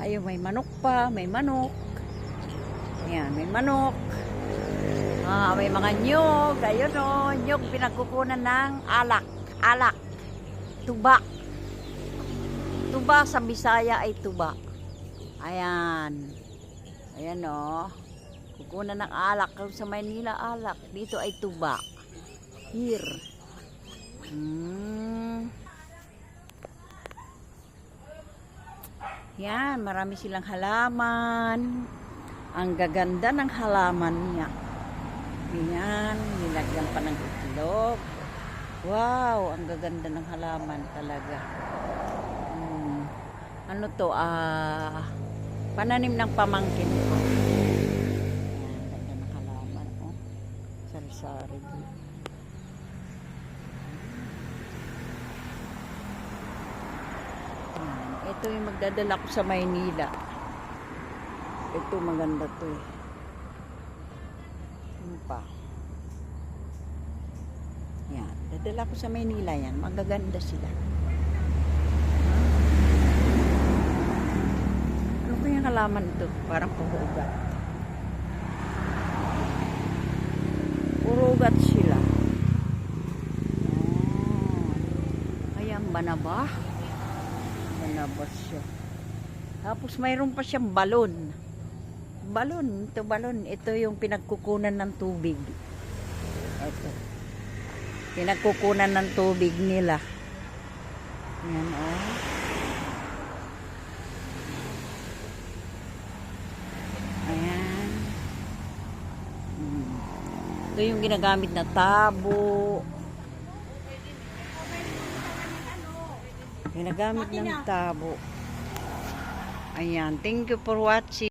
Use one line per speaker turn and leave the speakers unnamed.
Ayun, may manok pa, may manok. Ayan, may manok. Ah, may mga nyog. Ayun o, nyog pinagkukunan ng alak. Alak. Tuba. Tuba sa Bisaya ay tuba. Ayan. Ayan o. Kukunan ng alak. Sa Maynila, alak. Dito ay tuba. Here. Hmm. Yan, marami silang halaman. Ang gaganda ng halaman niya. Yan, nilagyan pa ng itlog. Wow, ang gaganda ng halaman talaga. Hmm. Ano to? Ah, pananim ng pamangkin ko. Yan, ganda ng halaman. Oh. Sari-sari. din. Yan. Ito yung magdadala ko sa Maynila. Ito maganda to eh. Ano pa? Yan. Dadala ko sa Maynila yan. Magaganda sila. Ano kaya halaman ito? Parang puhugat. Purugat sila. Oh. Ayan, banaba. Banaba siya. Tapos mayroon pa siyang balon. Balon, ito balon. Ito yung pinagkukunan ng tubig. Ito. Pinagkukunan ng tubig nila. Yan, oh. Ayan. Hmm. Ito yung ginagamit na tabo. Ginagamit ng tabo. Ayan. Thank you for watching.